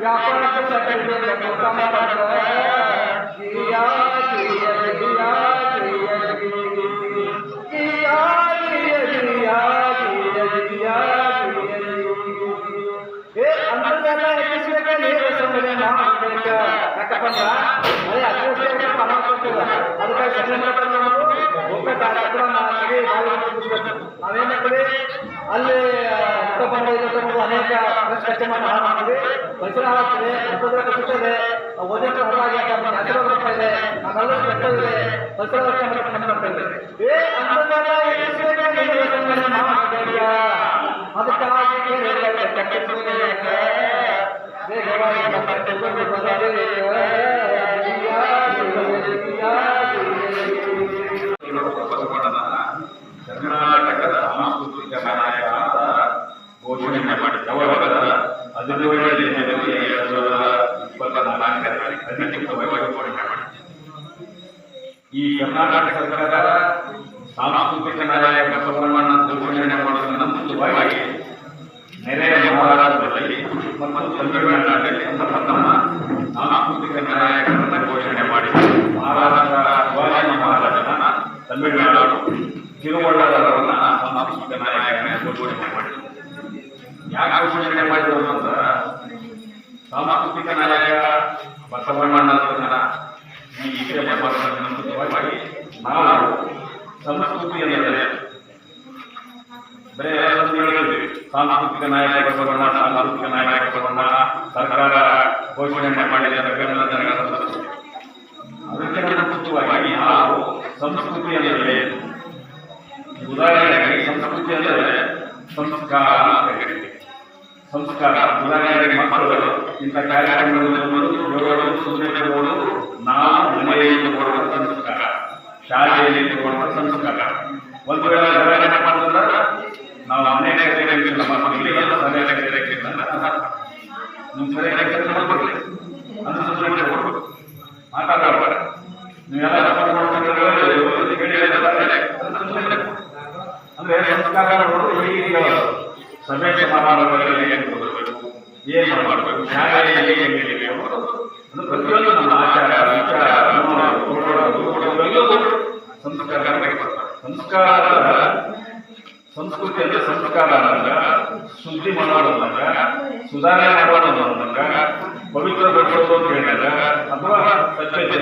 Gracias. ಒಮ್ಮೆ ಅಲ್ಲಿ ಮುಖಪಂಡ ಅನೇಕ ಕಸ್ಟಮರ್ ಮಾಡಿದ್ವಿ ಪರಿಸರ ಆಗ್ತದೆ ಉಪದ್ರ ಕಸುತ್ತದೆ ಓದಕ್ಕೆ ಹೊರಗಾಗಿ ಹಸಿರು ಬರ್ತಾ ಇದೆ ಅದೆಲ್ಲ ಕೆಟ್ಟದಿದೆ ಪರಿಸರ ರಕ್ಷಣೆ ಮಾಡ್ತಾ ಏ ಅಂತರ್ಜಾಲ ಅದಕ್ಕಾಗಿ ತಮಿಳುನಾಡು ತಿರುವಳ್ಳರವರನ್ನ ಸಾಂಸ್ಕೃತಿಕ ನಾಯಕನ ಘೋಷಣೆ ಮಾಡಿದರು ಯಾಕೆ ಘೋಷಣೆ ಮಾಡಿದರು ಅಂತ? ಸಾಂಸ್ಕೃತಿಕ ನಾಯಕ ಬಸವಣ್ಣನವರ ಈ ವಿಷಯ ಮುಂಚಿತವಾಗಿ ನಾವು ಸಂಸ್ಕೃತಿ ಎಂದರೆ ಬರೇ ಹೇಳಿದ್ವಿ. ಸಾಂಸ್ಕೃತಿಕ ನಾಯಕ ಬಸವಣ್ಣ, ಸಾಂಸ್ಕೃತಿಕ ನಾಯಕ ಬಸವಣ್ಣ, ಸರ್ಕಾರ ಘೋಷಣೆ ಮಾಡಿದೆ ಅದಕ್ಕೆ ನಾವು ಸಂಸ್ಕೃತಿ ಅಂದರೆ ಉದಾಹರಣೆಗೆ ಸಂಸ್ಕೃತಿ ಅಂದರೆ ಸಂಸ್ಕಾರ ಸಂಸ್ಕಾರ, ಉದಾಹರಣೆಗೆ ಮಕ್ಕಳು, ಇಂಥ ಕಾರ್ಯಕ್ರಮಗಳನ್ನು ಯೋಗಗಳು ಸೂಚನೆ ಕೊಡುವುದು ನಾವು ಮನೆಯಲ್ಲಿ ಕೊಡುವ ಸಂಸ್ಕಾರ, ಶಾಲೆಯಲ್ಲಿ ಕೊಡುವ ಸಂಸ್ಕಾರ. ಒಂದು ವೇಳೆ ಉದಾಹರಣೆ ಮಾಡಿದ್ರೆ ನಾವು ಅನೇಕ ನಮ್ಮ ಮಕ್ಕಳಿಗೆಲ್ಲ ಸರಿಯಾದ ಕಡೆಗಳಿಂದ ನಿಮ್ಮ ಸರಿಯಾದ ಕೆಲಸ ಮಾಡ್ಬೇಕು ಅದು ಸುಮ್ಮನೆ ಕೊಡಬೇಕು ಮಾತಾಡಬಾರ್ದು ನೀವೆಲ್ಲ ಕೆಲಸ ಮಾಡ್ಕೊಂಡು ಹೇಳಿ ಅಂದ್ರೆ ಸಂಸ್ಕಾರಗಳು ಈಗ ಸಭೆ ಸಮಾರಂಭಗಳಲ್ಲಿ ಏನು ಕೊಡಬೇಕು ಏನು ಮಾಡಬೇಕು ಶಾಲೆಯಲ್ಲಿ ಏನು ಹೇಳಬೇಕು ಅದು ಪ್ರತಿಯೊಂದು ನಮ್ಮ ಆಚಾರ ವಿಚಾರ ನೋಡೋದು, ಸಂಸ್ಕಾರ ಸಂಸ್ಕಾರ ಸಂಸ್ಕೃತಿ ಅಂದ್ರೆ ಸಂಸ್ಕಾರ ಅಂದಾಗ ಶುದ್ಧಿ ಮಾಡೋದು ಅಂದಾಗ ಸುಧಾರಣೆ ಮಾಡೋದು ಅಂದಾಗ ಪವಿತ್ರಗೊಳಿಸೋದು ಅಂತ ಹೇಳಿದಾಗ ಅಥವಾ ಸ್ವಚ್ಛತೆ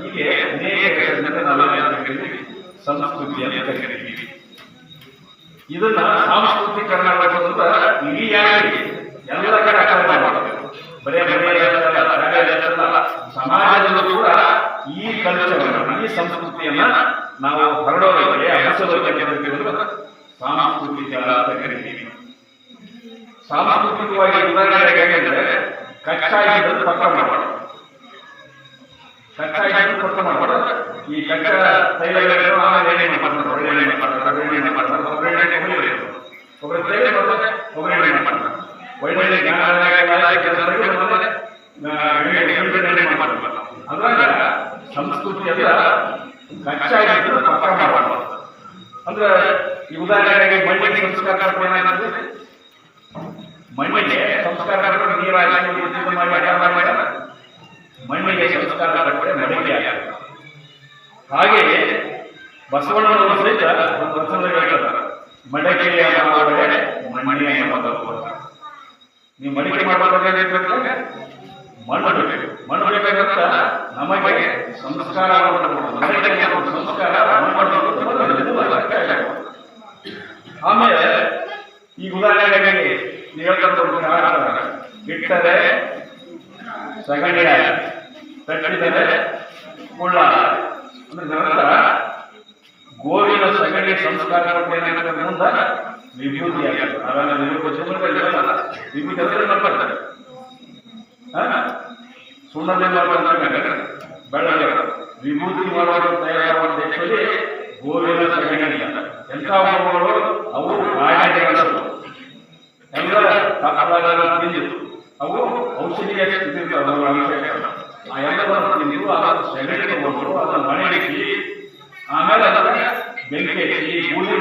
ಹೀಗೆ ಅನೇಕ? ಸಂಸ್ಕೃತಿ ಅಂತ ಕರಿತೀವಿ. ಇದನ್ನ ಸಾಂಸ್ಕೃತಿಕರಣ ಮಾಡೋದ್ರಿಂದ ಇಡಿಯಾಗಿ ಎಲ್ಲ ಕಡೆ ಅಕರ್ಮ ಮಾಡಬೇಕು ಬರೇ ಮನೆಯ ಸಮಾಜದಲ್ಲೂ ಕೂಡ ಈ ಕಲ್ಚರ್ ಈ ಸಂಸ್ಕೃತಿಯನ್ನ ನಾವು ಹರಡೋದಕ್ಕೆ ಹರಿಸೋದಕ್ಕೆ ಸಾಂಸ್ಕೃತಿಕ ಅಂತ ಕರಿತೀವಿ ಸಾಂಸ್ಕೃತಿಕವಾಗಿ ಉದಾಹರಣೆಗೆ ಹೇಗೆಂದ್ರೆ ಕಚ್ಚಾಗಿ ಪಕ್ಕ ಮಾಡಬಾರ್ದು ಕಚ್ಚಾಗಿ ಪಕ್ಕ ಮಾಡಬಾರ್ದು ಈ ಕಟ್ಟಡ ತೈಲಗಳನ್ನು ಆಮೇಲೆ ಎಣ್ಣೆ ಮಾಡ್ತಾರೆ ಒಳ್ಳೆ ಮಾಡ್ತಾರೆ ಎಣ್ಣೆ ಮಾಡ್ತಾರೆ ಒಳ್ಳೆ ಎಣ್ಣೆ ಕೊಬ್ಬರಿ ಕೊಬ್ಬರಿ ತೈಲ ಮಾಡ್ತಾರೆ ಎಣ್ಣೆ ಮಾಡ್ತಾರೆ ಒಳ್ಳೆ ಎಣ್ಣೆ ಮಾಡ್ತಾರೆ ಅದ್ರಾಗ ಸಂಸ್ಕೃತಿ ಎಲ್ಲ ಕಚ್ಚಾಗಿದ್ದು ಪಕ್ಕ ಮಾಡಬಾರ್ದು. ಅಂದ್ರೆ ಈ ಉದಾಹರಣೆಗೆ ಮಣ್ಣಿ ಸಂಸ್ಕಾರ ಕಾರ್ಯಕ್ರಮ ಏನಂದ್ರೆ ಮೈಮೈಗೆ ಸಂಸ್ಕಾರ ಕಾರ್ಯಕ್ರಮ ನೀರಾಗಿ ಮಾಡಿ ಮಾಡ್ಯಾರ ಮೈಮೈಗೆ ಸಂಸ್ಕಾರ ಕಾರ್ಯಕ್ರಮ ಮೈಮೈ ಹಾಗೆಯೇ ಬಸವಣ್ಣನವರು ಸಹಿತ ಒಂದು ವಚನದಾಗ ಹೇಳ್ತಾರೆ. ಮಡಕೆಯ ಮಾಡೊಡೆ ಮಣ್ಣಿನ ಮೊದಲು ನೀವು ಮಡಿಕೆ ಮಾಡಬೇಕಾದ್ರೆ ಮಣ್ಣು ಬೇಕು. ಮಣ್ಣು ಬೇಕಂತ ನಮಗೆ ಸಂಸ್ಕಾರ ಸಂಸ್ಕಾರ. ಆಮೇಲೆ ಈ ಉದಾಹರಣೆಗಾಗಿ ನೀವು ಕಾರಣ ಇಟ್ಟರೆ ಸಗಣಿಯ ತಟ್ಟಿದರೆ ಮುಳ್ಳ ಗೋವಿನ ಸಗಣಿ ಸಂಸ್ಕಾರ ಮುಂದೆ ವಿಭೂತಿ ವಿಭೂತಿ ವಿಭೂತಿ ಅಂದ್ರೆ ಬರ್ತಾರೆ ಗೋವಿನ ಸಗಣಿ ಅಂತ. ಎಂಥ ಅವು ಕಾಯಿಲೆಗಳು ಎಲ್ಲ ತಿಂದಿತ್ತು ಅವು ಔಷಧಿಯ ಸ್ಥಿತಿ ಆ ಎಲ್ಲವನ್ನು ತಿಂದು ಅದನ್ನು ಸೆಗಣಿ ತಗೊಂಡು ಅದನ್ನು ಮನೆಯಿಕ್ಕಿ ಆಮೇಲೆ ಅದನ್ನ ಬೆಂಕಿ ಹಚ್ಚಿ ಬೂದಿ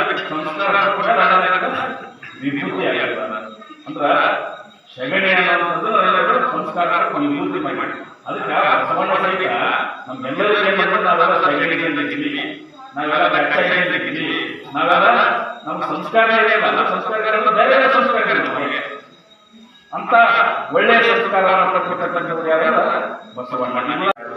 ಅದಕ್ಕೆ ಸಂಸ್ಕಾರ ವಿಭೂತಿ ಆಗಿರ್ತದೆ ಅಂದ್ರ ಸೆಗಣಿ ಅನ್ನೋದು ಸಂಸ್ಕಾರ ವಿಭೂತಿ ಮಾಡಿ. ಅದಕ್ಕೆ ಬಸವಣ್ಣ ಸಹಿತ ನಮ್ಗೆಲ್ಲರಿಗೂ ಏನ್ ಮಾಡ್ತಾರೆ ನಾವೆಲ್ಲ ಅಂತ ತಿಂದಿದ್ದೀವಿ ನಾವೆಲ್ಲ ಬೆಟ್ಟ ತಿಂದಿದ್ದೀವಿ ನಾವೆಲ್ಲ ನಮ್ಮ ಸಂಸ್ಕಾರ ಇದೆಯಲ್ಲ ನಮ್ಮ ಸಂಸ್ಕಾರ ಬೇರೆ ಸಂಸ್ಕಾರ ನಮಗೆ. ಅಂತ ಒಳ್ಳೆಯ ಸಂಸ್ಕಾರ ಪಡ್ಕೊಳ್ತಕ್ಕಂಥವ್ರು ಯಾರು ಬಸವಣ್ಣ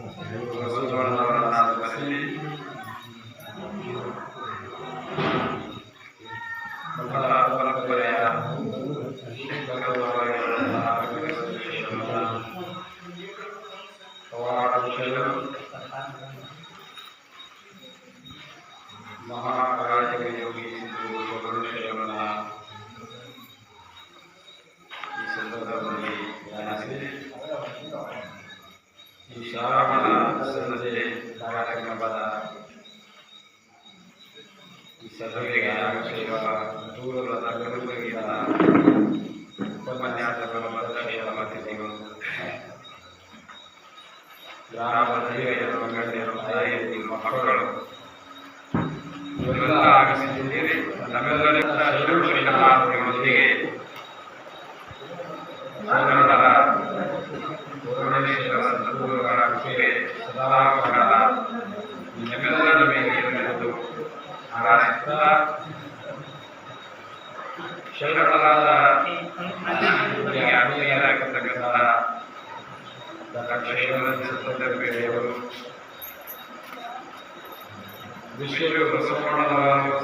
সুবহানাল্লাহ ಶ್ರೀಮಂತ ಸತ್ಯಪೇಟೆಯವರು ವಿಶ್ವ ಬಸವಣ್ಣದ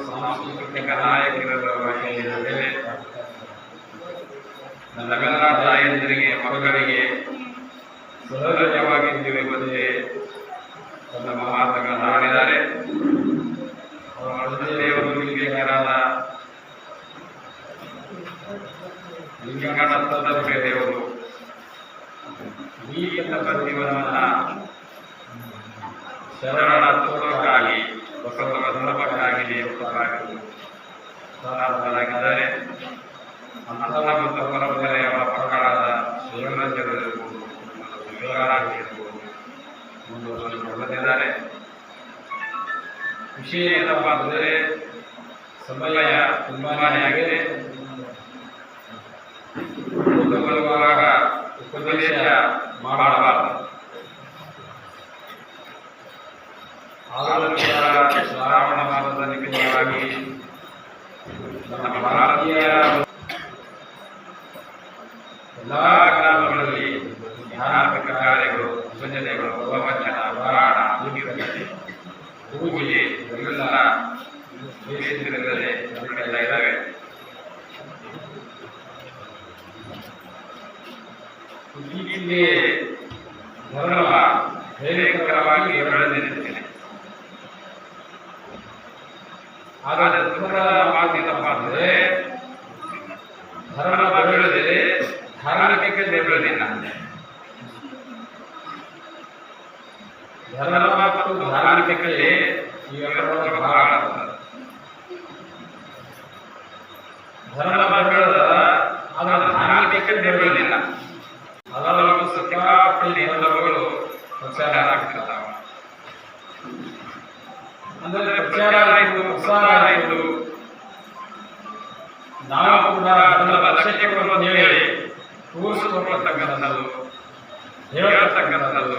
ಸಾಂಸ್ಕೃತಿಕ ನಾಯಕರ ನಗರ ತಾಯಂದಿರಿಗೆ ಮಕ್ಕಳಿಗೆ ಸಹಜವಾಗಿದ್ದೀವಿ ಶರಣತ್ವಕ್ಕಾಗಿ ಬಸವ ಧರ್ಮಕ್ಕಾಗಿ ನೇಮಕವಾಗಿ ಸಾಧಕರಾಗಿದ್ದಾರೆ ಅಂತಹ ಮತ್ತು ಪರಂಪರೆಯವರ ಪ್ರಕಾರದ ಶಿವರಂಜರಿರ್ಬೋದು ಶಿವರಾಗಿರ್ಬೋದು ಮುಂದುವರಿಸಿಕೊಳ್ಳುತ್ತಿದ್ದಾರೆ ವಿಷಯ ಏನಪ್ಪ ಅಂದರೆ ಸಮಯ ತುಂಬಾನೇ ಆಗಿದೆ. ಉಪದೇಶ ಮಾಡಬಾರದು. ಆರೋಗ್ಯ ಶ್ರಾವಣ ನಿಮಿತ್ತವಾಗಿ ನಮ್ಮ ಧರ್ಮ ಬೆಳೆದರೆ ಧಾರ್ಮಿಕ ಬೆಳೆದಿಲ್ಲ ಧರ್ಮ ಮತ್ತು ಧಾರ್ಮಿಕಕ್ಕೆ ಇವೆರಡರ ಭಾಗ ಧರ್ಮ ಬೆಳೆದ ಅದರ ಧಾರ್ಮಿಕ ಬೆಳೆದಿಲ್ಲ ಅದರಲ್ಲೂ ಸಿಕ್ಕಾಪಟ್ಟಿ ಸಂದರ್ಭಗಳು ಪ್ರಚಾರ ಆಗ್ತದ ಅಂದರೆ ಪ್ರಚಾರ ಆಯಿತು, ಪ್ರಸಾರ ಆಯಿತು. ನಾವು ಕೂಡ ಅದರ ಲಕ್ಷ್ಯಕ್ಕೆ ಹೇಳಿ ತೋರಿಸಿಕೊಡ್ತಕ್ಕಂಥದ್ದು ಹೇಳ್ತಕ್ಕಂಥದ್ದು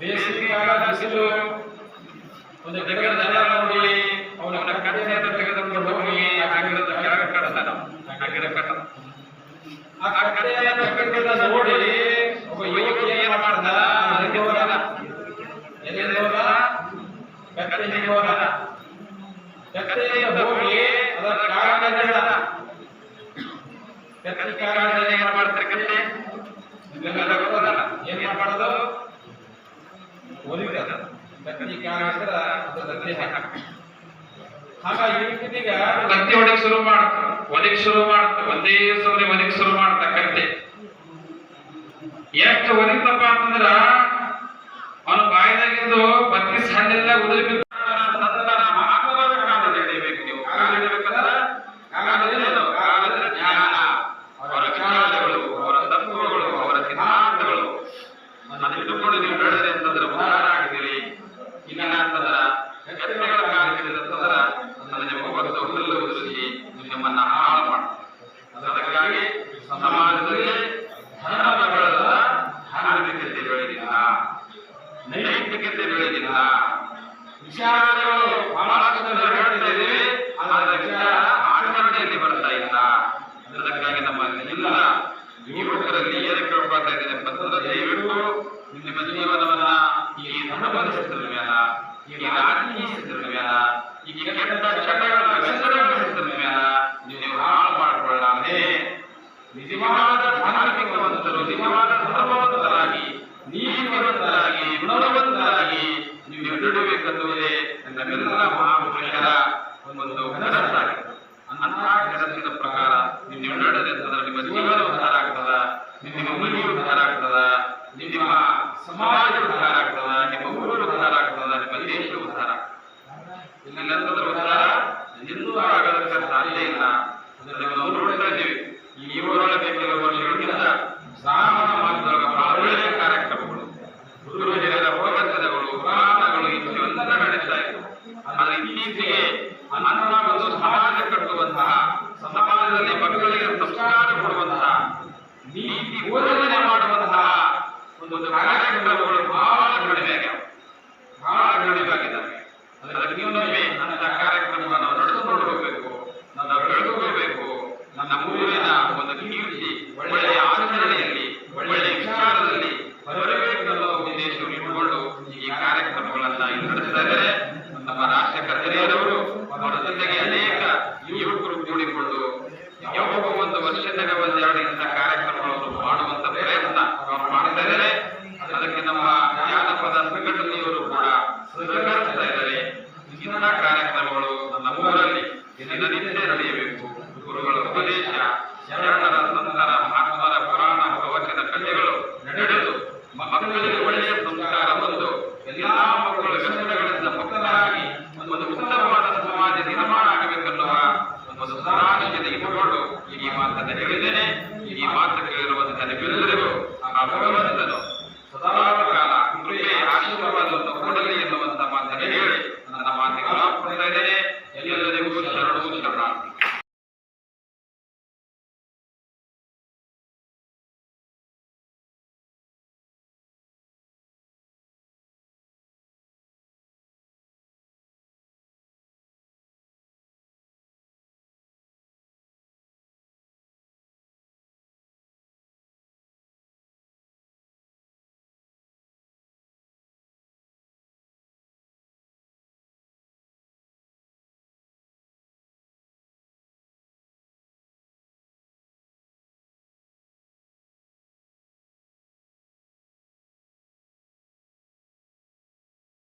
ಬೇಸಿಗೆಗಾಲ ಬಿಸಿಲು ಒಂದು ಗಿಡದ ನೆಲ ನೋಡಿ ಅವನ ಕಡೆಯನ್ನು ತೆಗೆದುಕೊಂಡು ಹೋಗಿ ಆ ಗಿಡದ ಕೆಳಗೆ ಕಟ್ಟದ ಆ ಗಿಡ ಕಟ್ಟದ ಆ ಕಡೆಯನ್ನು ಕಟ್ಟದ ನೋಡಿ ಇದ್ದೀವಿ ಇವಾಗ ಹೋಗಿ ಅದರ ಕಾರಣಗಳ ಕತ್ತಿ? ಕಾರಣಗಳನ್ನ ಏನ್ ಮಾಡ್ತಾರೆ ಹಾಗಾಗಿ ಶುರು ಮಾಡ್ತ. ಒಲಿಗ್ ಶುರು ಮಾಡ್ತ. ಒಂದೇ ಸಲ ಒಲಿಗ್ ಶುರು ಮಾಡ್ತ ಕತ್ತೆ. ಎಷ್ಟು ಒಲಿತಪ್ಪ ಅಂತಂದ್ರ, ಅವನು ಬಾಯಿದಾಗಿದ್ದು ಬತ್ತಿ ಸಣ್ಣೆಲ್ಲ ಉದುರಿ Fernando trabajará